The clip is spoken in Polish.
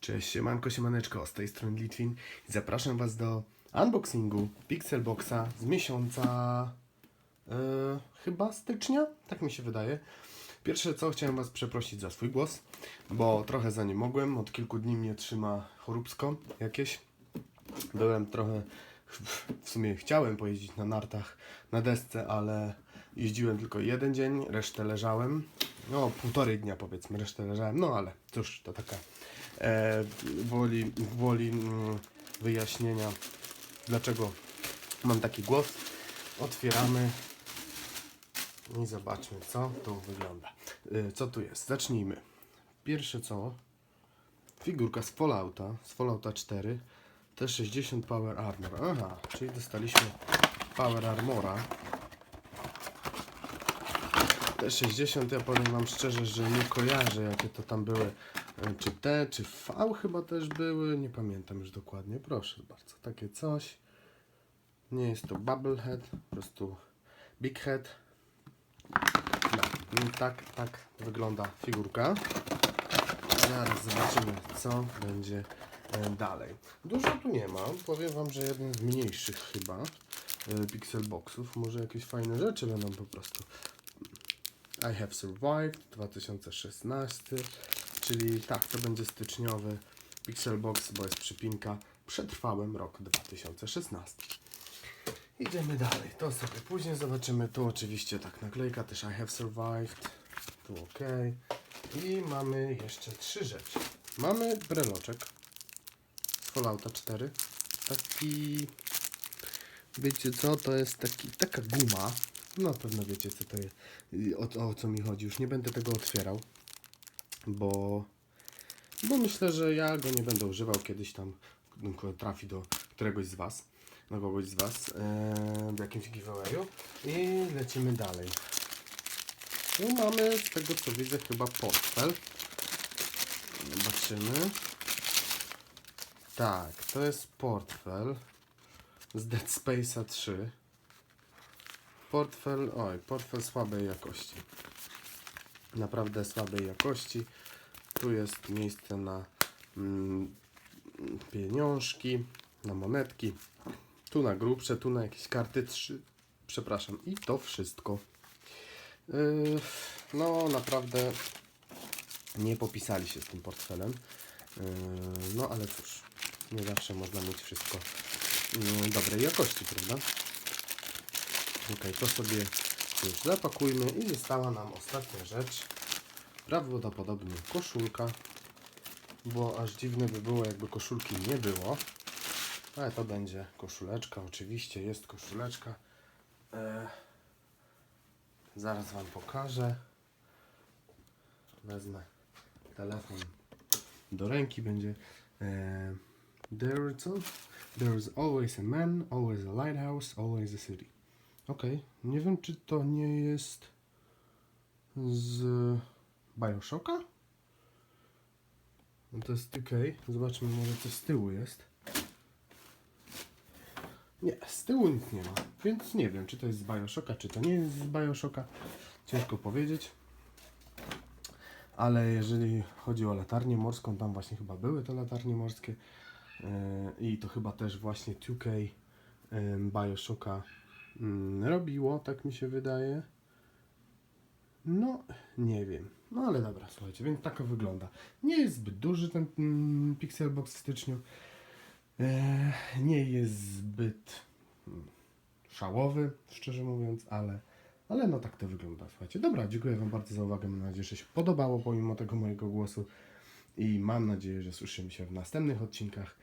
Cześć, siemanko, siemaneczko, z tej strony Litwin i zapraszam Was do unboxingu Pixelboxa z miesiąca e, chyba stycznia, tak mi się wydaje. Pierwsze co, chciałem Was przeprosić za swój głos, bo trochę za nie mogłem, od kilku dni mnie trzyma choróbsko jakieś. Byłem trochę, w sumie chciałem pojeździć na nartach, na desce, ale jeździłem tylko jeden dzień, resztę leżałem. No, półtorej dnia powiedzmy, resztę leżałem, no ale cóż, to taka e, woli, woli mm, wyjaśnienia, dlaczego mam taki głos. Otwieramy i zobaczmy, co tu wygląda. E, co tu jest? Zacznijmy. Pierwsze co, figurka z Fallouta, z Fallouta 4, T60 Power Armor. Aha, czyli dostaliśmy Power Armora. T60, ja powiem Wam szczerze, że nie kojarzę jakie to tam były. E, Czy T, czy V chyba też były, nie pamiętam już dokładnie. Proszę bardzo, takie coś. Nie jest to Bubblehead, po prostu Big Head. No, tak, tak wygląda figurka. Zaraz zobaczymy, co będzie e, dalej. Dużo tu nie ma. Powiem Wam, że jeden z mniejszych chyba e, Pixelboxów. Może jakieś fajne rzeczy będą po prostu. I Have Survived 2016, czyli tak, to będzie styczniowy Pixelbox, bo jest przypinka. Przetrwałem rok 2016. Idziemy dalej, to sobie później zobaczymy. Tu oczywiście tak naklejka, też I Have Survived. Tu ok. I mamy jeszcze trzy rzeczy. Mamy breloczek z Fallouta 4. Taki, wiecie co, to jest taki, taka guma. No pewno wiecie co to jest, o, o co mi chodzi. Już nie będę tego otwierał, bo, bo myślę, że ja go nie będę używał kiedyś tam trafi do któregoś z Was, do kogoś z Was e, w jakimś giveawayu i lecimy dalej. Tu mamy z tego co widzę chyba portfel. Zobaczymy. Tak, to jest portfel z Dead Space'a 3. Portfel, oj, portfel słabej jakości. Naprawdę słabej jakości. Tu jest miejsce na mm, pieniążki, na monetki. Tu na grubsze, tu na jakieś karty 3. Przepraszam, i to wszystko. Yy, no, naprawdę nie popisali się z tym portfelem. Yy, no, ale cóż, nie zawsze można mieć wszystko yy, dobrej jakości, prawda? Ok, to sobie już zapakujmy i została nam ostatnia rzecz. Prawdopodobnie koszulka, bo aż dziwne by było, jakby koszulki nie było. Ale to będzie koszuleczka, oczywiście jest koszuleczka. E, zaraz Wam pokażę. Wezmę telefon do ręki, będzie e, there, co? There's always a man, always a lighthouse, always a city. Okej, nie wiem czy to nie jest z Bioshocka? No to jest okej, zobaczmy może coś z tyłu jest. Nie, z tyłu nic nie ma, więc nie wiem czy to jest z Bioshocka, czy to nie jest z Bioshocka. Ciężko powiedzieć. Ale jeżeli chodzi o latarnię morską, tam właśnie chyba były te latarnie morskie. Yy, I to chyba też właśnie 2K yy, Bioshocka robiło, tak mi się wydaje. No, nie wiem. No ale dobra, słuchajcie, więc tak to wygląda. Nie jest zbyt duży ten mm, Pixelbox w styczniu. E, nie jest zbyt mm, szałowy, szczerze mówiąc, ale, ale no tak to wygląda. Słuchajcie, dobra, dziękuję Wam bardzo za uwagę. Mam nadzieję, że się podobało pomimo tego mojego głosu. I mam nadzieję, że słyszymy się w następnych odcinkach.